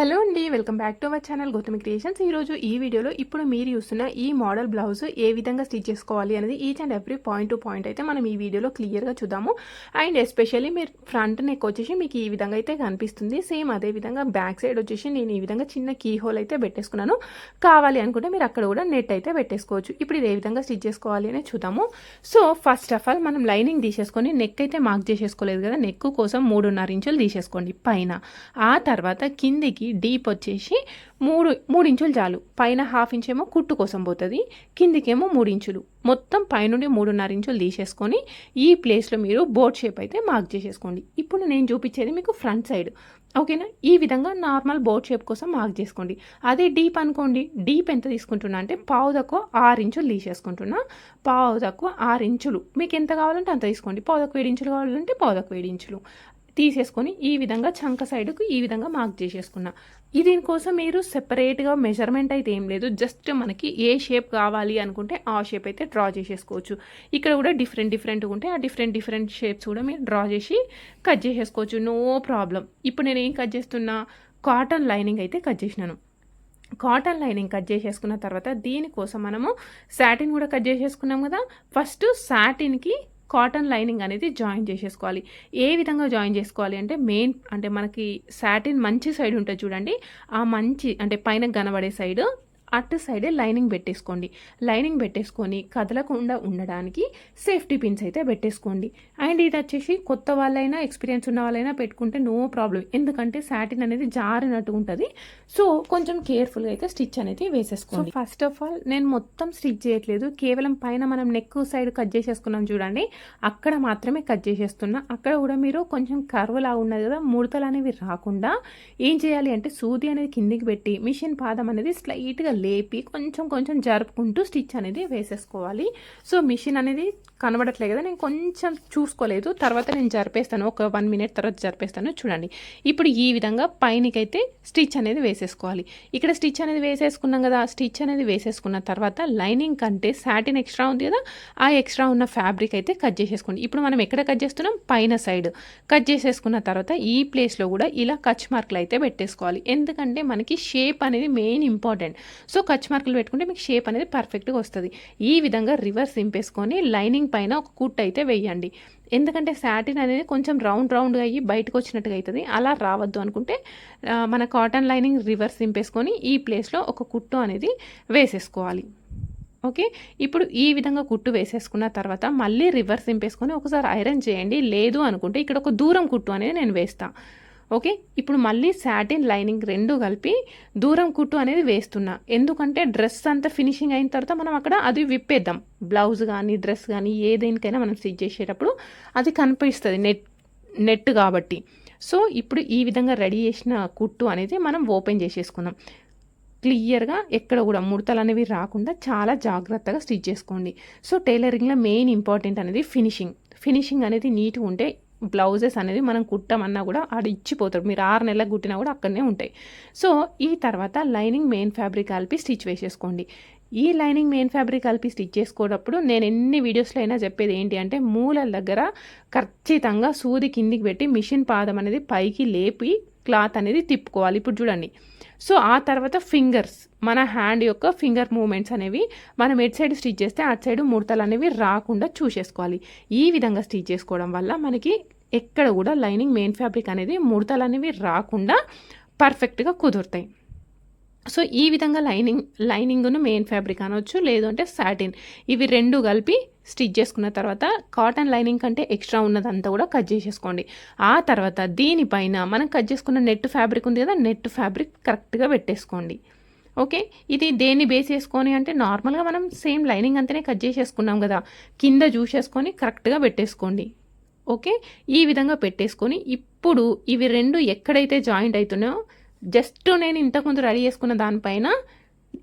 Hello అండి welcome back to our channel Gautami creations. ఈరోజు ఈ వీడియోలో ఇప్పుడు మీరు చూస్తున్న ఈ మోడల్ బ్లౌజ్ ఏ విధంగా స్టిచ్ చేసుకోవాలి అనేది each and every point to point అయితే మనం ఈ వీడియోలో క్లియర్గా చూద్దాము. అండ్ ఎస్పెషల్లీ మీరు ఫ్రంట్ నెక్ వచ్చేసి మీకు ఈ విధంగా అయితే కనిపిస్తుంది. సేమ్ అదే విధంగా బ్యాక్ సైడ్ వచ్చేసి నేను ఈ విధంగా చిన్న కీ హోల్ అయితే పెట్టేసుకున్నాను. కావాలి అనుకుంటే మీరు అక్కడ కూడా నెట్ అయితే పెట్టేసుకోవచ్చు. ఇప్పుడు ఇది ఏ విధంగా స్టిచ్ చేసుకోవాలి అనేది చూద్దాము. సో ఫస్ట్ ఆఫ్ ఆల్ మనం లైనింగ్ తీసేసుకొని నెక్ అయితే మార్క్ చేసేసుకోలేదు కదా. నెక్ కోసం మూడున్నర ఇంచులు తీసేసుకోండి పైన. ఆ తర్వాత కిందికి డీప్ వచ్చేసి మూడు మూడు ఇంచులు చాలు. పైన హాఫ్ ఇంచ్ ఏమో కుట్టు కోసం పోతుంది. కిందికేమో మూడు ఇంచులు. మొత్తం పైనుండి మూడున్నర ఇంచులు తీసేసుకొని ఈ ప్లేస్లో మీరు బోర్డ్ షేప్ అయితే మార్క్ చేసేసుకోండి. ఇప్పుడు నేను చూపించేది మీకు ఫ్రంట్ సైడ్ ఓకేనా ఈ విధంగా నార్మల్ బోర్డ్ షేప్ కోసం మార్క్ చేసుకోండి. అదే డీప్ అనుకోండి. డీప్ ఎంత తీసుకుంటున్నా అంటే పావు తక్కువ ఆరు ఇంచులు తీసేసుకుంటున్నా. పావు తక్కువ ఆరు ఇంచులు. మీకు ఎంత కావాలంటే అంత తీసుకోండి. పావు తక్కువ ఏడు ఇంచులు కావాలంటే పావు తక్కువ ఏడు ఇంచులు. తీసేసుకొని ఈ విధంగా చంక సైడ్కు ఈ విధంగా మార్క్ చేసేసుకున్నా. దీనికోసం మీరు సెపరేట్గా మెజర్మెంట్ అయితే ఏం లేదు. జస్ట్ మనకి ఏ షేప్ కావాలి అనుకుంటే ఆ షేప్ అయితే డ్రా చేసేసుకోవచ్చు. ఇక్కడ కూడా డిఫరెంట్ డిఫరెంట్గా ఉంటే ఆ డిఫరెంట్ డిఫరెంట్ షేప్స్ కూడా మీరు డ్రా చేసి కట్ చేసేసుకోవచ్చు. నో ప్రాబ్లం ఇప్పుడు నేను ఏం కట్ చేస్తున్నా? కాటన్ లైనింగ్ అయితే కట్ చేసినాను. కాటన్ లైనింగ్ కట్ చేసేసుకున్న తర్వాత దీనికోసం మనము సాటిన్ కూడా కట్ చేసేసుకున్నాం కదా? ఫస్ట్ సాటిన్కి కాటన్ లైనింగ్ అనేది జాయిన్ చేసేసుకోవాలి. ఏ విధంగా జాయిన్ చేసుకోవాలి అంటే మెయిన్ అంటే మనకి సాటిన్ మంచి సైడ్ ఉంటుంది చూడండి. ఆ మంచి అంటే పైన కనబడే సైడ్ అటు సైడే లైనింగ్ పెట్టేసుకోండి. లైనింగ్ పెట్టేసుకొని కదలకుండా ఉండడానికి సేఫ్టీ పిన్స్ అయితే పెట్టేసుకోండి. అండ్ ఇది వచ్చేసి కొత్త వాళ్ళైనా ఎక్స్పీరియన్స్ ఉన్న వాళ్ళైనా పెట్టుకుంటే నో ప్రాబ్లం. ఎందుకంటే సాటిన్ అనేది జారినట్టు ఉంటుంది. సో కొంచెం కేర్ఫుల్గా అయితే స్టిచ్ అనేది వేసేసుకోండి. ఫస్ట్ ఆఫ్ ఆల్ నేను మొత్తం స్టిచ్ చేయట్లేదు. కేవలం పైన మనం నెక్ సైడ్ కట్ చేసేసుకున్నాం చూడండి. అక్కడ మాత్రమే కట్ చేసేస్తున్నా. అక్కడ కూడా మీరు కొంచెం కర్వ్ లాగా ఉన్నది కదా ముడతలు అనేవి రాకుండా ఏం చేయాలి అంటే సూది అనేది కిందికి పెట్టి మిషన్ పాదం అనేది స్లైట్గా లేపి కొంచెం కొంచెం జరుపుకుంటూ స్టిచ్ అనేది వేసేసుకోవాలి. సో మిషన్ అనేది కనబడట్లేదు కదా నేను కొంచెం చూసుకోలేదు. తర్వాత నేను జరిపేస్తాను. ఒక వన్ మినిట్ తర్వాత జరిపేస్తాను. చూడండి. ఇప్పుడు ఈ విధంగా పైనకైతే స్టిచ్ అనేది వేసేసుకోవాలి. ఇక్కడ స్టిచ్ అనేది వేసేసుకున్నాం కదా స్టిచ్ అనేది వేసేసుకున్న తర్వాత లైనింగ్ కంటే సాటిన్ ఎక్స్ట్రా ఉంది కదా ఆ ఎక్స్ట్రా ఉన్న ఫ్యాబ్రిక్ అయితే కట్ చేసేసుకోండి. ఇప్పుడు మనం ఎక్కడ కట్ చేస్తున్నాం? పైన సైడ్. కట్ చేసేసుకున్న తర్వాత ఈ ప్లేస్లో కూడా ఇలా కచ్ మార్కులు అయితే పెట్టేసుకోవాలి. ఎందుకంటే మనకి షేప్ అనేది మెయిన్ ఇంపార్టెంట్. సో కచ్ మార్కులు పెట్టుకుంటే మీకు షేప్ అనేది పర్ఫెక్ట్గా వస్తుంది. ఈ విధంగా రివర్స్ దింపేసుకొని లైనింగ్ పైన ఒక కుట్ అయితే వేయండి. ఎందుకంటే శాటిన్ అనేది కొంచెం రౌండ్ రౌండ్గా అయ్యి బయటకు వచ్చినట్టుగా అవుతుంది అలా రావద్దు అనుకుంటే మన కాటన్ లైనింగ్ రివర్స్ దింపేసుకొని ఈ ప్లేస్లో ఒక కుట్టు అనేది వేసేసుకోవాలి. ఓకే? ఇప్పుడు ఈ విధంగా కుట్టు వేసేసుకున్న తర్వాత మళ్ళీ రివర్స్ దింపేసుకొని ఒకసారి ఐరన్ చేయండి. లేదు అనుకుంటే ఇక్కడ ఒక దూరం కుట్టు అనేది నేను వేస్తాను ఓకే? ఇప్పుడు మళ్ళీ సాటిన్ లైనింగ్ రెండు కలిపి దూరం కుట్టు అనేది వేస్తున్నా. ఎందుకంటే డ్రెస్ అంతా ఫినిషింగ్ అయిన తర్వాత మనం అక్కడ అది విప్పేద్దాం. బ్లౌజ్ కానీ డ్రెస్ కానీ ఏదేనికైనా మనం స్టిచ్ చేసేటప్పుడు అది కనిపిస్తుంది నెట్ నెట్ కాబట్టి. సో ఇప్పుడు ఈ విధంగా రెడీ చేసిన కుట్టు అనేది మనం ఓపెన్ చేసేసుకుందాం. క్లియర్గా ఎక్కడ కూడా ముడతలు అనేవి రాకుండా చాలా జాగ్రత్తగా స్టిచ్ చేసుకోండి. సో టైలరింగ్లో మెయిన్ ఇంపార్టెంట్ అనేది ఫినిషింగ్. ఫినిషింగ్ అనేది నీట్గా ఉంటే బ్లౌజెస్ అనేది మనం కుట్టమన్నా కూడా ఆడ ఇచ్చిపోతాడు. మీరు ఆరు నెలలకు కుట్టినా కూడా అక్కడనే ఉంటాయి. సో ఈ తర్వాత లైనింగ్ మెయిన్ ఫ్యాబ్రిక్ కలిపి స్టిచ్ వేసేసుకోండి. ఈ లైనింగ్ మెయిన్ ఫ్యాబ్రిక్ కలిపి స్టిచ్ చేసుకోటప్పుడు నేను ఎన్ని వీడియోస్లో అయినా చెప్పేది ఏంటి అంటే మూలల దగ్గర ఖచ్చితంగా సూది కిందికి పెట్టి మిషన్ పాదం అనేది పైకి లేపి క్లాత్ అనేది తిప్పుకోవాలి. ఇప్పుడు చూడండి. సో ఆ తర్వాత ఫింగర్స్ మన హ్యాండ్ యొక్క ఫింగర్ మూమెంట్స్ అనేవి మనం ఎటు సైడ్ స్టిచ్ చేస్తే అటు సైడ్ ముడతలు అనేవి రాకుండా చూసేసుకోవాలి. ఈ విధంగా స్టిచ్ చేసుకోవడం వల్ల మనకి ఎక్కడ కూడా లైనింగ్ మెయిన్ ఫ్యాబ్రిక్ అనేది ముడతలు అనేవి రాకుండా పర్ఫెక్ట్గా కుదురుతాయి. సో ఈ విధంగా లైనింగ్ లైనింగ్ను మెయిన్ ఫ్యాబ్రిక్ అనవచ్చు లేదంటే సాటిన్. ఇవి రెండు కలిపి స్టిచ్ చేసుకున్న తర్వాత కాటన్ లైనింగ్ కంటే ఎక్స్ట్రా ఉన్నదంతా కూడా కట్ చేసేసుకోండి. ఆ తర్వాత దీనిపైన మనం కట్ చేసుకున్న నెట్ ఫ్యాబ్రిక్ ఉంది కదా నెట్ ఫ్యాబ్రిక్ కరెక్ట్గా పెట్టేసుకోండి. ఓకే? ఇది దేన్ని బేస్ చేసుకొని అంటే నార్మల్గా మనం సేమ్ లైనింగ్ అంతనే కట్ చేసేసుకున్నాం కదా కింద చూసేసుకొని కరెక్ట్గా పెట్టేసుకోండి. ఓకే? ఈ విధంగా పెట్టేసుకొని ఇప్పుడు ఇవి రెండు ఎక్కడైతే జాయింట్ అవుతున్నాయో జస్ట్ నేను ఇంతకుముందు రెడీ చేసుకున్న దానిపైన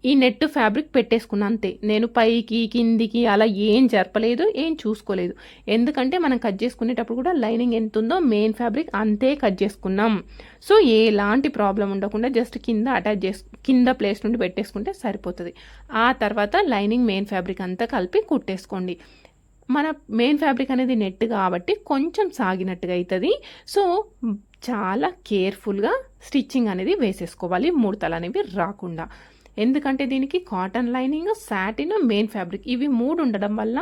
ఈ నెట్ ఫ్యాబ్రిక్ పెట్టేసుకున్నా అంతే. నేను పైకి కిందికి అలా ఏం జరపలేదు ఏం చూసుకోలేదు. ఎందుకంటే మనం కట్ చేసుకునేటప్పుడు కూడా లైనింగ్ ఎంత ఉందో మెయిన్ ఫ్యాబ్రిక్ అంతే కట్ చేసుకున్నాం. సో ఎలాంటి ప్రాబ్లం ఉండకుండా జస్ట్ కింద అటాచ్ చేసు కింద ప్లేస్ నుండి పెట్టేసుకుంటే సరిపోతుంది. ఆ తర్వాత లైనింగ్ మెయిన్ ఫ్యాబ్రిక్ అంతా కలిపి కుట్టేసుకోండి. మన మెయిన్ ఫ్యాబ్రిక్ అనేది నెట్ కాబట్టి కొంచెం సాగినట్టుగా అవుతుంది సో చాలా కేర్ఫుల్గా స్టిచ్చింగ్ అనేది వేసేసుకోవాలి ముడతలు అనేవి రాకుండా. ఎందుకంటే దీనికి cotton lining satin main fabric ఇవి మూడు ఉండడం వల్ల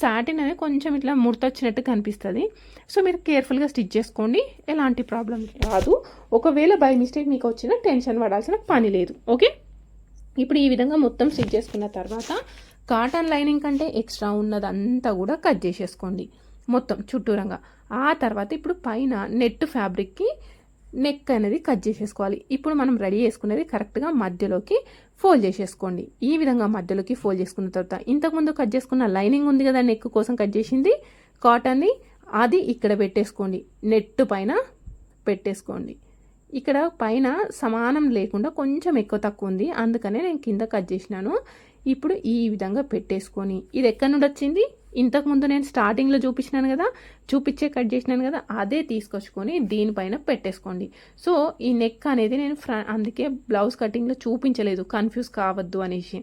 సాటిన్ అనేది కొంచెం ఇట్లా ముడత వచ్చినట్టు కనిపిస్తుంది. సో మీరు కేర్ఫుల్గా స్టిచ్ చేసుకోండి ఎలాంటి ప్రాబ్లం రాదు. ఒకవేళ బై మిస్టేక్ మీకు వచ్చిన టెన్షన్ పడాల్సిన పని లేదు. ఓకే ఇప్పుడు ఈ విధంగా మొత్తం స్టిచ్ చేసుకున్న తర్వాత కాటన్ లైనింగ్ కంటే ఎక్స్ట్రా ఉన్నదంతా కూడా కట్ చేసేసుకోండి. మొత్తం చుట్టూరంగా. ఆ తర్వాత ఇప్పుడు పైన నెట్ ఫ్యాబ్రిక్కి నెక్ అనేది కట్ చేసేసుకోవాలి. ఇప్పుడు మనం రెడీ చేసుకునేది కరెక్ట్గా మధ్యలోకి ఫోల్డ్ చేసేసుకోండి. ఈ విధంగా మధ్యలోకి ఫోల్డ్ చేసుకున్న తర్వాత ఇంతకుముందు కట్ చేసుకున్న లైనింగ్ ఉంది కదా నెక్ కోసం కట్ చేసింది? కాటన్ని అది ఇక్కడ పెట్టేసుకోండి. నెట్ పైన పెట్టేసుకోండి. ఇక్కడ పైన సమానం లేకుండా కొంచెం ఎక్కువ తక్కువ ఉంది. అందుకనే నేను కింద కట్ చేసినాను. ఇప్పుడు ఈ విధంగా పెట్టేసుకొని ఇది ఎక్కడి నుండి వచ్చింది? ఇంతకుముందు నేను స్టార్టింగ్లో చూపించినాను కదా చూపించే కట్ చేసినాను కదా అదే తీసుకొచ్చుకొని దీనిపైన పెట్టేసుకోండి. సో ఈ నెక్ అనేది నేను ఫ్ర అందుకే బ్లౌజ్ కటింగ్లో చూపించలేదు కన్ఫ్యూజ్ కావద్దు అనేసి.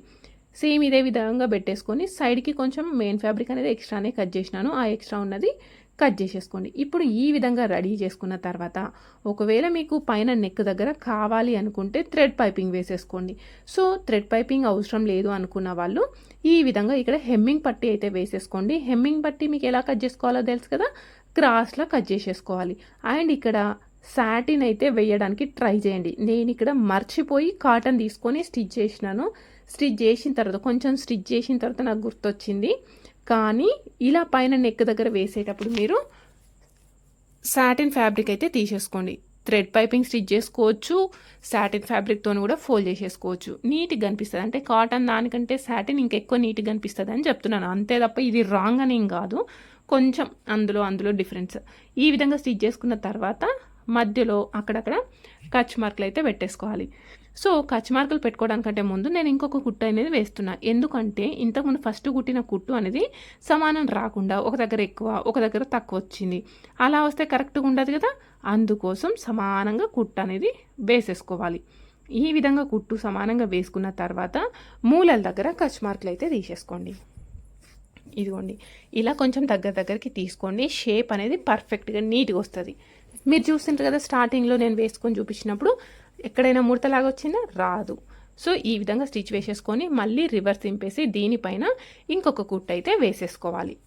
సేమ్ ఇదే విధంగా పెట్టేసుకొని సైడ్కి కొంచెం మెయిన్ ఫ్యాబ్రిక్ అనేది ఎక్స్ట్రానే కట్ చేసినాను. ఆ ఎక్స్ట్రా ఉన్నది కట్ చేసేసుకోండి. ఇప్పుడు ఈ విధంగా రెడీ చేసుకున్న తర్వాత ఒకవేళ మీకు పైన నెక్ దగ్గర కావాలి అనుకుంటే థ్రెడ్ పైపింగ్ వేసేసుకోండి. సో థ్రెడ్ పైపింగ్ అవసరం లేదు అనుకున్న వాళ్ళు ఈ విధంగా ఇక్కడ హెమ్మింగ్ పట్టి అయితే వేసేసుకోండి. హెమ్మింగ్ పట్టి మీకు ఎలా కట్ చేసుకోవాలో తెలుసు కదా? క్రాస్లో కట్ చేసేసుకోవాలి. అండ్ ఇక్కడ సాటిన్ అయితే వేయడానికి ట్రై చేయండి. నేను ఇక్కడ మర్చిపోయి కాటన్ తీసుకొని స్టిచ్ చేసినాను. స్టిచ్ చేసిన తర్వాత కొంచెం స్టిచ్ చేసిన తర్వాత నాకు గుర్తొచ్చింది. కానీ ఇలా పైన నెక్ దగ్గర వేసేటప్పుడు మీరు సాటిన్ ఫ్యాబ్రిక్ అయితే తీసేసుకోండి. థ్రెడ్ పైపింగ్ స్టిచ్ చేసుకోవచ్చు సాటిన్ ఫ్యాబ్రిక్తో కూడా ఫోల్డ్ చేసేసుకోవచ్చు. నీట్గా కనిపిస్తుంది అంటే కాటన్ దానికంటే సాటిన్ ఇంకెక్కువ నీట్గా కనిపిస్తుంది అని చెప్తున్నాను. అంతే తప్ప ఇది రాంగ్ అని ఏం కాదు. కొంచెం అందులో అందులో డిఫరెన్స్. ఈ విధంగా స్టిచ్ చేసుకున్న తర్వాత మధ్యలో అక్కడక్కడ కచ్ మార్కులు అయితే పెట్టేసుకోవాలి. సో కచ్ మార్కులు పెట్టుకోవడానికంటే ముందు నేను ఇంకొక కుట్టు అనేది వేస్తున్నా. ఎందుకంటే ఇంతకుముందు ఫస్ట్ కుట్టిన కుట్టు అనేది సమానం రాకుండా ఒక దగ్గర ఎక్కువ ఒక దగ్గర తక్కువ వచ్చింది. అలా వస్తే కరెక్ట్గా ఉండదు కదా? అందుకోసం సమానంగా కుట్టు అనేది వేసేసుకోవాలి. ఈ విధంగా కుట్టు సమానంగా వేసుకున్న తర్వాత మూలల దగ్గర కచ్ మార్కులు అయితే తీసేసుకోండి. ఇదిగోండి. ఇలా కొంచెం దగ్గర దగ్గరికి తీసుకోండి. షేప్ అనేది పర్ఫెక్ట్గా నీట్గా వస్తుంది. మీరు చూస్తుంటారు కదా స్టార్టింగ్లో నేను వేసుకొని చూపించినప్పుడు ఎక్కడైనా ముడతలాగా వచ్చిందా? రాదు. సో ఈ విధంగా స్టిచ్ వేసేసుకొని మళ్ళీ రివర్స్ దింపేసి దీనిపైన ఇంకొక కుట్టు అయితే వేసేసుకోవాలి.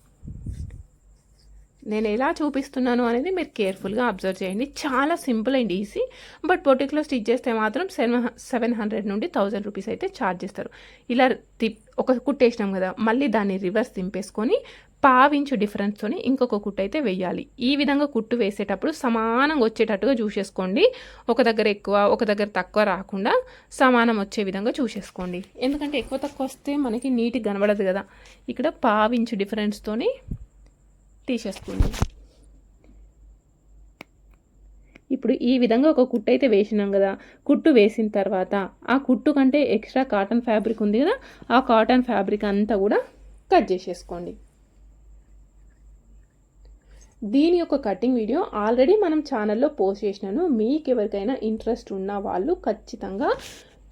నేను ఎలా చూపిస్తున్నాను అనేది మీరు కేర్ఫుల్గా అబ్జర్వ్ చేయండి. చాలా సింపుల్ అండ్ ఈజీ బట్ బొటిక్లో స్టిచ్ చేస్తే మాత్రం సెవెన్ సెవెన్ హండ్రెడ్ నుండి థౌజండ్ రూపీస్ అయితే ఛార్జ్ చేస్తారు. ఇలా తిప్ ఒక కుట్టేసినాం కదా మళ్ళీ దాన్ని రివర్స్ దింపేసుకొని పావించు డిఫరెన్స్తో ఇంకొక కుట్టు అయితే వేయాలి. ఈ విధంగా కుట్టు వేసేటప్పుడు సమానంగా వచ్చేటట్టుగా చూసేసుకోండి. ఒక దగ్గర ఎక్కువ ఒక దగ్గర తక్కువ రాకుండా సమానం వచ్చే విధంగా చూసేసుకోండి. ఎందుకంటే ఎక్కువ తక్కువ వస్తే మనకి నీట్గా కనబడదు కదా. ఇక్కడ పావించు డిఫరెన్స్తోని తీసేసుకోండి. ఇప్పుడు ఈ విధంగా ఒక కుట్టు అయితే వేసినాం కదా. కుట్టు వేసిన తర్వాత ఆ కుట్టు కంటే ఎక్స్ట్రా కాటన్ ఫ్యాబ్రిక్ ఉంది కదా ఆ కాటన్ ఫ్యాబ్రిక్ అంతా కూడా కట్ చేసేసుకోండి. దీని యొక్క కటింగ్ వీడియో ఆల్రెడీ మనం ఛానల్లో పోస్ట్ చేసినాను. మీకు ఎవరికైనా ఇంట్రెస్ట్ ఉన్న వాళ్ళు ఖచ్చితంగా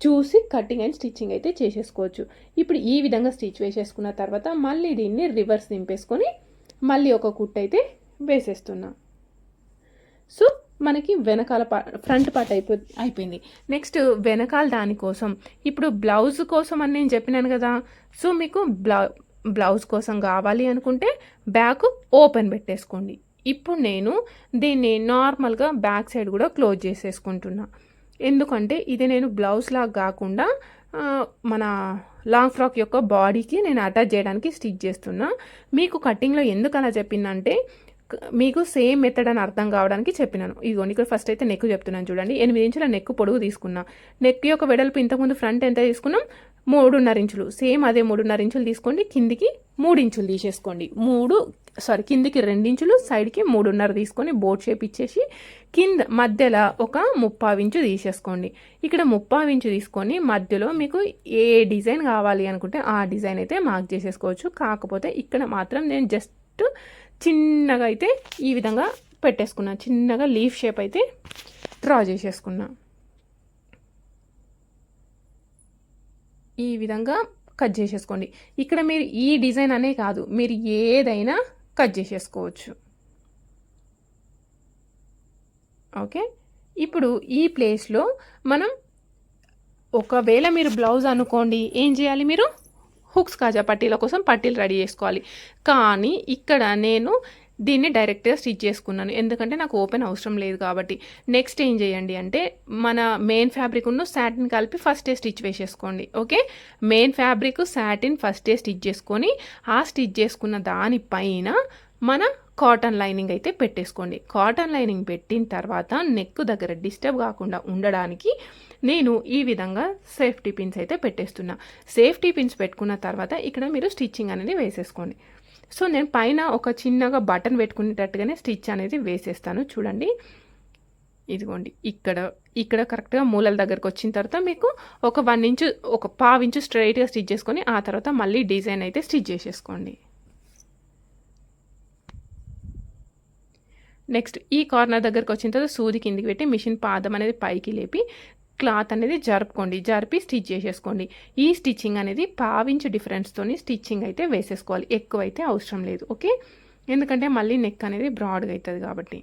చూసి కటింగ్ అండ్ స్టిచ్చింగ్ అయితే చేసేసుకోవచ్చు. ఇప్పుడు ఈ విధంగా స్టిచ్ వేసేసుకున్న తర్వాత మళ్ళీ దీన్ని రివర్స్ దింపేసుకొని మళ్ళీ ఒక కుట్ అయితే వేసేస్తున్నా. సో మనకి వెనకాల పా ఫ్రంట్ పార్ట్ అయిపో అయిపోయింది. నెక్స్ట్ వెనకాల దానికోసం ఇప్పుడు బ్లౌజ్ కోసం అని నేను చెప్పినాను కదా సో మీకు బ్లౌ బ్లౌజ్ కోసం కావాలి అనుకుంటే బ్యాక్ ఓపెన్ పెట్టేసుకోండి. ఇప్పుడు నేను దీన్ని నార్మల్గా బ్యాక్ సైడ్ కూడా క్లోజ్ చేసేసుకుంటున్నా. ఎందుకంటే ఇది నేను బ్లౌజ్ లాగా కాకుండా మన లాంగ్ ఫ్రాక్ యొక్క బాడీకి నేను అటాచ్ చేయడానికి స్టిచ్ చేస్తున్నా. మీకు కటింగ్లో ఎందుకు అలా చెప్పిందంటే మీకు సేమ్ మెథడ్ అని అర్థం కావడానికి చెప్పినాను. ఇదిగోండి ఇక్కడ ఫస్ట్ అయితే నెక్ చెప్తున్నాను చూడండి. ఎనిమిది ఇంచుల నెక్ పొడుగు తీసుకున్నా. నెక్ యొక్క వెడల్పు ఇంతకుముందు ఫ్రంట్ ఎంత తీసుకున్నాం? మూడున్నర ఇంచులు. సేమ్ అదే మూడున్నర ఇంచులు తీసుకోండి కిందికి మూడు ఇంచులు తీసేసుకోండి. మూడు సారీ కిందికి రెండించులు సైడ్కి మూడున్నర తీసుకొని బోట్ షేప్ ఇచ్చేసి కింద మధ్యలో ఒక ముప్పావు ఇంచు తీసేసుకోండి. ఇక్కడ ముప్పావు ఇంచు తీసుకొని మధ్యలో మీకు ఏ డిజైన్ కావాలి అనుకుంటే ఆ డిజైన్ అయితే మార్క్ చేసేసుకోవచ్చు. కాకపోతే ఇక్కడ మాత్రం నేను జస్ట్ చిన్నగా అయితే ఈ విధంగా పెట్టేసుకున్నా. చిన్నగా లీఫ్ షేప్ అయితే డ్రా చేసేసుకున్నాను ఈ విధంగా కట్ చేసేసుకోండి. ఇక్కడ మీరు ఈ డిజైన్ అనే కాదు మీరు ఏదైనా కట్ చేసేసుకోవచ్చు. ఓకే? ఇప్పుడు ఈ ప్లేస్లో మనం ఒకవేళ మీరు బ్లౌజ్ అనుకోండి ఏం చేయాలి మీరు? హుక్స్ కాజా పట్టీల కోసం పట్టీలు రెడీ చేసుకోవాలి. కానీ ఇక్కడ నేను దీన్ని డైరెక్ట్గా స్టిచ్ చేసుకున్నాను. ఎందుకంటే నాకు ఓపెన్ అవసరం లేదు కాబట్టి. నెక్స్ట్ ఏం చేయండి అంటే మన మెయిన్ ఫ్యాబ్రిక్ ఉన్న సాటిన్ కలిపి ఫస్ట్ డే స్టిచ్ వేసేసుకోండి. Okay main fabric satin first day stitch చేసుకొని ఆ స్టిచ్ చేసుకున్న దానిపైన మన కాటన్ లైనింగ్ అయితే పెట్టేసుకోండి. కాటన్ లైనింగ్ పెట్టిన తర్వాత నెక్ దగ్గర డిస్టర్బ్ కాకుండా ఉండడానికి నేను ఈ విధంగా సేఫ్టీ పిన్స్ అయితే పెట్టేస్తున్నా. సేఫ్టీ పిన్స్ పెట్టుకున్న తర్వాత ఇక్కడ మీరు స్టిచ్చింగ్ అనేది వేసేసుకోండి. సో నేను పైన ఒక చిన్నగా బటన్ పెట్టుకునేటట్టుగానే స్టిచ్ అనేది వేసేస్తాను. చూడండి. ఇదిగోండి. ఇక్కడ ఇక్కడ కరెక్ట్గా మూలల దగ్గరకు వచ్చిన తర్వాత మీకు ఒక వన్ ఇంచు ఒక పావు ఇంచు స్ట్రైట్గా స్టిచ్ చేసుకొని ఆ తర్వాత మళ్ళీ డిజైన్ అయితే స్టిచ్ చేసేసుకోండి. నెక్స్ట్ ఈ కార్నర్ దగ్గరకు వచ్చిన తర్వాత సూది కిందికి పెట్టి మిషన్ పాదం అనేది పైకి లేపి క్లాత్ అనేది జరుపుకోండి జరిపి స్టిచ్ చేసేసుకోండి. ఈ స్టిచ్చింగ్ అనేది పావించు డిఫరెన్స్తోని స్టిచ్చింగ్ అయితే వేసేసుకోవాలి. ఎక్కువ అయితే అవసరం లేదు. ఓకే? ఎందుకంటే మళ్ళీ నెక్ అనేది బ్రాడ్గా అవుతుంది కాబట్టి.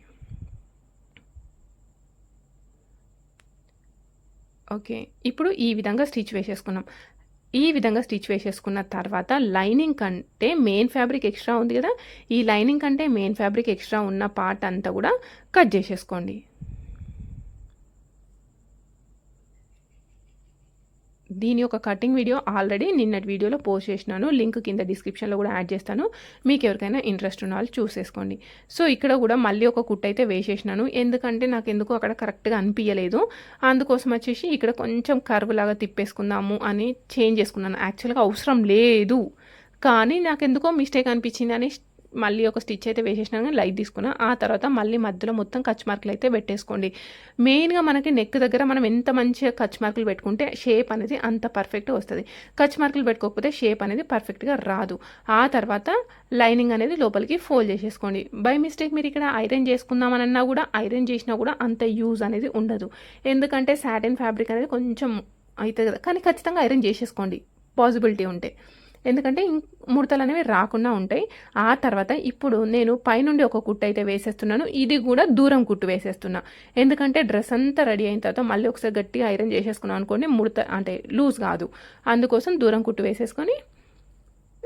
ఓకే? ఇప్పుడు ఈ విధంగా స్టిచ్ వేసేసుకున్నాం. ఈ విధంగా స్టిచ్ వేసేసుకున్న తర్వాత లైనింగ్ కంటే మెయిన్ ఫ్యాబ్రిక్ ఎక్స్ట్రా ఉంది కదా? ఈ లైనింగ్ కంటే మెయిన్ ఫ్యాబ్రిక్ ఎక్స్ట్రా ఉన్న పార్ట్ అంతా కూడా కట్ చేసేసుకోండి. దీని యొక్క కటింగ్ వీడియో ఆల్రెడీ నిన్నటి వీడియోలో పోస్ట్ చేసినాను. లింక్ కింద డిస్క్రిప్షన్లో కూడా యాడ్ చేస్తాను. మీకు ఎవరికైనా ఇంట్రెస్ట్ ఉన్న వాళ్ళు చూసేసుకోండి సో ఇక్కడ కూడా మళ్ళీ ఒక కుట్ అయితే వేసేసినాను. ఎందుకంటే నాకు ఎందుకు అక్కడ కరెక్ట్గా అనిపించలేదు అందుకోసం వచ్చేసి ఇక్కడ కొంచెం కర్వ్ లాగా తిప్పేసుకుందాము అని చేంజ్ చేసుకున్నాను. యాక్చువల్గా అవసరం లేదు. కానీ నాకు ఎందుకో మిస్టేక్ అనిపించింది అని మళ్ళీ ఒక స్టిచ్ అయితే వేసేసినా కానీ లైట్ తీసుకున్నా. ఆ తర్వాత మళ్ళీ మధ్యలో మొత్తం కచ్ మార్కులు అయితే పెట్టేసుకోండి. మెయిన్గా మనకి నెక్ దగ్గర మనం ఎంత మంచిగా కచ్ మార్కులు పెట్టుకుంటే షేప్ అనేది అంత పర్ఫెక్ట్గా వస్తుంది. కచ్ మార్కులు పెట్టుకోకపోతే షేప్ అనేది పర్ఫెక్ట్గా రాదు. ఆ తర్వాత లైనింగ్ అనేది లోపలికి ఫోల్డ్ చేసేసుకోండి. బై మిస్టేక్ మీరు ఇక్కడ ఐరన్ చేసుకుందామనన్నా కూడా ఐరన్ చేసినా కూడా అంత యూజ్ అనేది ఉండదు. ఎందుకంటే సాటిన్ ఫ్యాబ్రిక్ అనేది కొంచెం అవుతుంది కదా. కానీ ఖచ్చితంగా ఐరన్ చేసేసుకోండి. పాసిబిలిటీ ఉంటే. ఎందుకంటే ముడతలు అనేవి రాకుండా ఉంటాయి. ఆ తర్వాత ఇప్పుడు నేను పైనుండి ఒక కుట్టు అయితే వేసేస్తున్నాను. ఇది కూడా దూరం కుట్టు వేసేస్తున్నా. ఎందుకంటే డ్రెస్ అంతా రెడీ అయిన తర్వాత మళ్ళీ ఒకసారి గట్టిగా ఐరన్ చేసేసుకున్నాను అనుకోండి ముడత అంటే లూజ్ కాదు. అందుకోసం దూరం కుట్టు వేసేసుకొని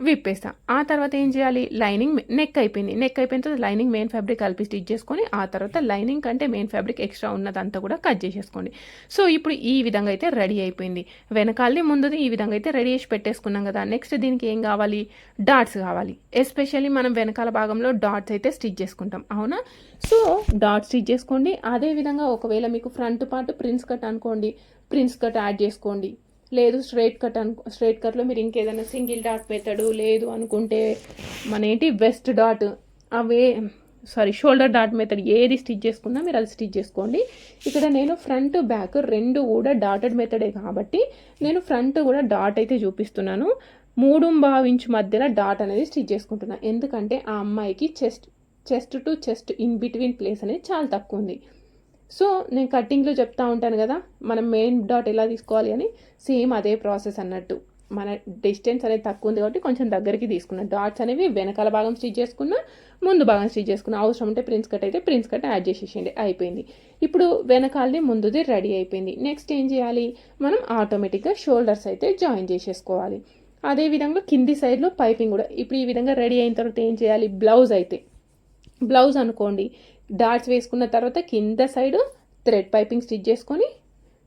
విప్పేస్తా. ఆ తర్వాత ఏం చేయాలి? లైనింగ్ నెక్ అయిపోయింది. నెక్ అయిపోయిన తర్వాత లైనింగ్ మెయిన్ ఫ్యాబ్రిక్ కలిపి స్టిచ్ చేసుకొని ఆ తర్వాత లైనింగ్ కంటే మెయిన్ ఫ్యాబ్రిక్ ఎక్స్ట్రా ఉన్నదంతా కూడా కట్ చేసేసుకోండి. సో ఇప్పుడు ఈ విధంగా అయితే రెడీ అయిపోయింది. వెనకాలది ముందుది ఈ విధంగా అయితే రెడీ చేసి పెట్టేసుకున్నాం కదా. నెక్స్ట్ దీనికి ఏం కావాలి? డాట్స్ కావాలి. ఎస్పెషల్లీ మనం వెనకాల భాగంలో డాట్స్ అయితే స్టిచ్ చేసుకుంటాం. అవునా? సో డాట్స్ స్టిచ్ చేసుకోండి. అదేవిధంగా ఒకవేళ మీకు ఫ్రంట్ పార్ట్ ప్రిన్స్ కట్ అనుకోండి ప్రిన్స్ కట్ యాడ్ చేసుకోండి. లేదు స్ట్రైట్ కట్ అను స్ట్రైట్ కట్లో మీరు ఇంకేదైనా సింగిల్ డాట్ మెథడ్ లేదు అనుకుంటే మన ఏంటి వెస్ట్ డాట్ అవే సారీ షోల్డర్ డాట్ మెథడ్ ఏది స్టిచ్ చేసుకున్నా మీరు అది స్టిచ్ చేసుకోండి. ఇక్కడ నేను ఫ్రంట్ బ్యాక్ రెండు కూడా డాటెడ్ మెథడే కాబట్టి నేను ఫ్రంట్ కూడా డాట్ అయితే చూపిస్తున్నాను. మూడు ఇంచు మధ్యలో డాట్ అనేది స్టిచ్ చేసుకుంటున్నాను ఎందుకంటే ఆ అమ్మాయికి chest chest to chest in between place అనేది చాలా తక్కువ ఉంది. సో నేను కట్టింగ్లో చెప్తా ఉంటాను కదా మనం మెయిన్ డాట్ ఎలా తీసుకోవాలి అని సేమ్ అదే ప్రాసెస్ అన్నట్టు. మన డిస్టెన్స్ అనేది తక్కువ ఉంది కాబట్టి కొంచెం దగ్గరికి తీసుకున్న. డాట్స్ అనేవి వెనకాల భాగం స్టిచ్ చేసుకున్న ముందు భాగం స్టిచ్ చేసుకున్న. అవసరం ఉంటే ప్రిన్స్ కట్ అయితే ప్రిన్స్ కట్ యాడ్ చేసేసేయండి. అయిపోయింది. ఇప్పుడు వెనకాలది ముందుది రెడీ అయిపోయింది. నెక్స్ట్ ఏం చేయాలి? మనం ఆటోమేటిక్గా షోల్డర్స్ అయితే జాయిన్ చేసేసుకోవాలి. అదేవిధంగా కింది సైడ్లో పైపింగ్ కూడా. ఇప్పుడు ఈ విధంగా రెడీ అయిన తర్వాత ఏం చేయాలి? బ్లౌజ్ అయితే. బ్లౌజ్ అనుకోండి. డాట్స్ వేసుకున్న తర్వాత కింద సైడ్ థ్రెడ్ పైపింగ్ స్టిచ్ చేసుకొని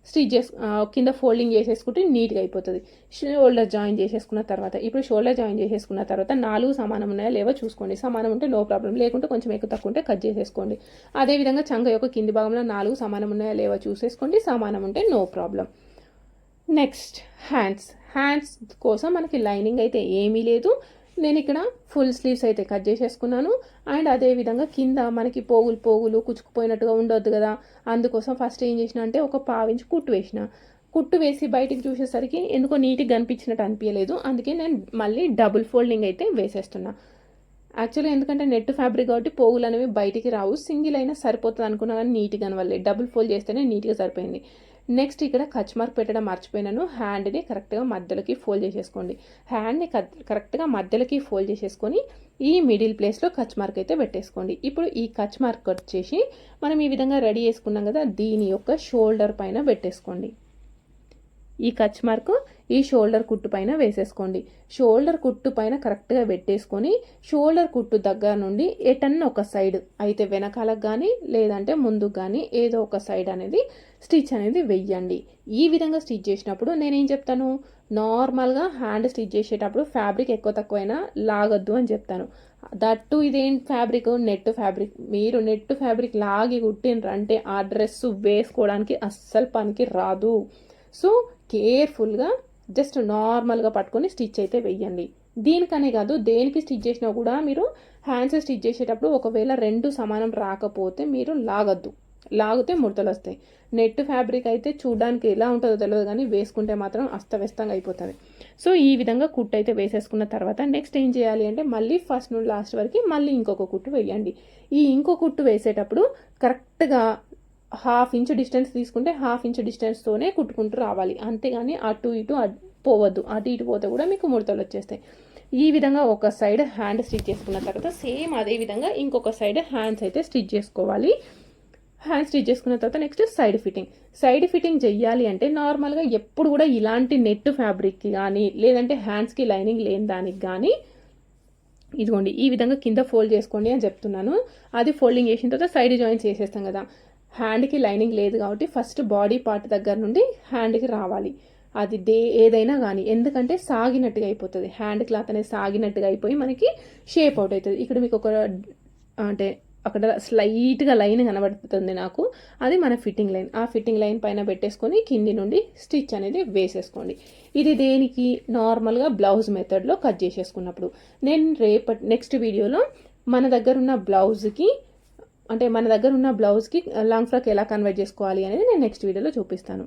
స్టిచ్ చేసు కింద ఫోల్డింగ్ చేసేసుకుంటే నీట్గా అయిపోతుంది. షోల్డర్ జాయిన్ చేసేసుకున్న తర్వాత ఇప్పుడు షోల్డర్ జాయిన్ చేసేసుకున్న తర్వాత నాలుగు సమానం ఉన్నాయా లేవో చూసుకోండి. సమానం ఉంటే నో ప్రాబ్లం లేకుంటే కొంచెం ఎక్కువ తక్కువ ఉంటే కట్ చేసేసుకోండి. అదేవిధంగా చంగ యొక్క కింది భాగంలో నాలుగు సమానం ఉన్నాయా లేవో చూసేసుకోండి సమానం ఉంటే no problem next hands. Hands కోసం మనకి లైనింగ్ అయితే ఏమీ లేదు. నేను ఇక్కడ ఫుల్ స్లీవ్స్ అయితే కట్ చేసేసుకున్నాను. అండ్ అదేవిధంగా కింద మనకి పోగులు పోగులు కుచ్చుకుపోయినట్టుగా ఉండొద్దు కదా. అందుకోసం ఫస్ట్ ఏం చేసిన అంటే ఒక పావించి కుట్టు వేసిన. కుట్టు వేసి బయటికి చూసేసరికి ఎందుకో నీట్గా కనిపించినట్టు అనిపించలేదు. అందుకే నేను మళ్ళీ డబుల్ ఫోల్డింగ్ అయితే వేసేస్తున్నా. యాక్చువల్గా ఎందుకంటే నెట్ ఫ్యాబ్రిక్ కాబట్టి పోగులు అనేవి బయటికి రావు. సింగిల్ అయినా సరిపోతుంది అనుకున్నా కానీ నీట్గా కనవల్లే డబుల్ ఫోల్డ్ చేస్తేనే నీట్గా సరిపోయింది. నెక్స్ట్ ఇక్కడ కచ్ మార్క్ పెట్టడం మర్చిపోయినాను. హ్యాండ్ని కరెక్ట్గా మధ్యలోకి ఫోల్డ్ చేసేసుకోండి. హ్యాండ్ని కరెక్ట్గా మధ్యలోకి ఫోల్డ్ చేసేసుకొని ఈ మిడిల్ ప్లేస్లో కచ్ మార్క్ అయితే పెట్టేసుకోండి. ఇప్పుడు ఈ కచ్ మార్క్ వచ్చేసి మనం ఈ విధంగా రెడీ చేసుకున్నాం కదా దీని యొక్క షోల్డర్ పైన పెట్టేసుకోండి. ఈ కచ్ మార్క్ ఈ షోల్డర్ కుట్టు పైన వేసేసుకోండి. షోల్డర్ కుట్టు పైన కరెక్ట్గా పెట్టేసుకొని షోల్డర్ కుట్టు దగ్గర నుండి ఎటన్న ఒక సైడ్ అయితే వెనకాలకు కానీ లేదంటే ముందుకు కానీ ఏదో ఒక సైడ్ అనేది స్టిచ్ అనేది వెయ్యండి. ఈ విధంగా స్టిచ్ చేసినప్పుడు నేనేం చెప్తాను? నార్మల్గా హ్యాండ్ స్టిచ్ చేసేటప్పుడు ఫ్యాబ్రిక్ ఎక్కువ తక్కువైనా లాగొద్దు అని చెప్తాను. దట్టు ఇదేం ఫ్యాబ్రిక్? Net fabric. మీరు నెట్ ఫ్యాబ్రిక్ లాగి కుట్టినరంటే ఆ డ్రెస్ వేసుకోవడానికి అస్సలు పనికి రాదు. సో కేర్ఫుల్గా జస్ట్ నార్మల్గా పట్టుకొని స్టిచ్ అయితే వెయ్యండి. దీనికనే కాదు దేనికి స్టిచ్ చేసినా కూడా మీరు హ్యాండ్స్ స్టిచ్ చేసేటప్పుడు ఒకవేళ రెండు సమానం రాకపోతే మీరు లాగద్దు. లాగితే ముడతలు వస్తాయి. నెట్ ఫ్యాబ్రిక్ అయితే చూడడానికి ఎలా ఉంటుందో తెలియదు కానీ వేసుకుంటే మాత్రం అస్తవ్యస్తంగా అయిపోతుంది. సో ఈ విధంగా కుట్టు అయితే వేసేసుకున్న తర్వాత నెక్స్ట్ ఏం చేయాలి అంటే మళ్ళీ ఫస్ట్ నుండి లాస్ట్ వరకు మళ్ళీ ఇంకొక కుట్టు వేయండి ఈ ఇంకో కుట్టు వేసేటప్పుడు కరెక్ట్గా హాఫ్ ఇంచ్ డిస్టెన్స్ తీసుకుంటే హాఫ్ ఇంచ్ డిస్టెన్స్తోనే కుట్టుకుంటూ రావాలి. అంతేగాని అటు ఇటు పోవద్దు. అటు ఇటు పోతే కూడా మీకు ముడతలు వచ్చేస్తాయి. ఈ విధంగా ఒక సైడ్ హ్యాండ్ స్టిచ్ చేసుకున్న తర్వాత సేమ్ అదే విధంగా ఇంకొక సైడ్ హ్యాండ్స్ అయితే స్టిచ్ చేసుకోవాలి. హ్యాండ్ స్టిచ్ చేసుకున్న తర్వాత next side fitting. Side fitting చెయ్యాలి అంటే నార్మల్గా ఎప్పుడు కూడా ఇలాంటి నెట్ ఫ్యాబ్రిక్కి కానీ లేదంటే హ్యాండ్స్కి లైనింగ్ లేని దానికి కానీ ఇదిగోండి ఈ విధంగా కింద ఫోల్డ్ చేసుకోండి అని చెప్తున్నాను. అది ఫోల్డింగ్ చేసిన తర్వాత సైడ్ జాయింట్స్ చేసేస్తాం కదా. హ్యాండ్కి లైనింగ్ లేదు కాబట్టి ఫస్ట్ బాడీ పార్ట్ దగ్గర నుండి హ్యాండ్కి రావాలి. అది దే ఏదైనా కానీ ఎందుకంటే సాగినట్టుగా అయిపోతుంది. హ్యాండ్ క్లాత్ అనేది సాగినట్టుగా అయిపోయి మనకి షేప్ అవుట్ అవుతుంది. ఇక్కడ మీకు ఒక అంటే అక్కడ స్లైట్గా లైన్ కనబడుతుంది నాకు. అది మన ఫిట్టింగ్ లైన్. ఆ ఫిట్టింగ్ లైన్ పైన పెట్టేసుకొని కింది నుండి స్టిచ్ అనేది వేసేసుకోండి. ఇది దేనికి? నార్మల్గా బ్లౌజ్ మెథడ్లో కట్ చేసేసుకున్నప్పుడు. నేను రేపటి నెక్స్ట్ వీడియోలో మన దగ్గర ఉన్న బ్లౌజ్కి అంటే మన దగ్గర ఉన్న బ్లౌజ్కి లాంగ్ ఫ్రాక్ ఎలా కన్వర్ట్ చేసుకోవాలి అనేది నేను నెక్స్ట్ వీడియోలో చూపిస్తాను.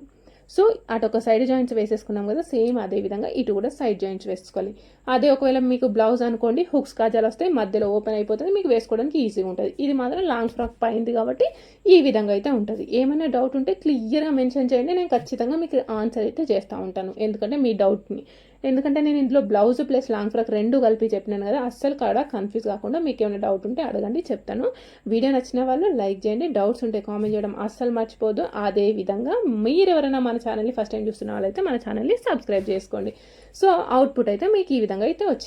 సో అటు ఒక సైడ్ జాయింట్స్ వేసేసుకున్నాం కదా సేమ్ అదే విధంగా ఇటు కూడా సైడ్ జాయింట్స్ వేసుకోవాలి. అదే ఒకవేళ మీకు బ్లౌజ్ అనుకోండి హుక్స్ కాజాలు వస్తే మధ్యలో ఓపెన్ అయిపోతుంది మీకు వేసుకోవడానికి ఈజీగా ఉంటుంది. ఇది మాత్రం లాంగ్ ఫ్రాక్ పైంది కాబట్టి ఈ విధంగా అయితే ఉంటుంది. ఏమైనా డౌట్ ఉంటే క్లియర్గా మెన్షన్ చేయండి నేను ఖచ్చితంగా మీకు ఆన్సర్ అయితే చేస్తూ ఉంటాను. ఎందుకంటే మీ డౌట్ని ఎందుకంటే నేను ఇందులో బ్లౌజ్ ప్లస్ లాంగ్ ఫ్రాక్ రెండు కలిపి చెప్పినాను కదా అస్సలు కాడ కన్ఫ్యూజ్ కాకుండా మీకు ఏమైనా డౌట్ ఉంటే అడగండి చెప్తాను. వీడియో నచ్చిన వాళ్ళు లైక్ చేయండి డౌట్స్ ఉంటే కామెంట్ చేయడం అస్సలు మర్చిపోదు. అదే విధంగా మీరు ఎవరైనా మన ఛానల్ని ఫస్ట్ టైం చూస్తున్న వాళ్ళైతే మన ఛానల్ని సబ్స్క్రైబ్ చేసుకోండి. సో అవుట్పుట్ అయితే మీకు ఈ విధంగా అయితే వచ్చింది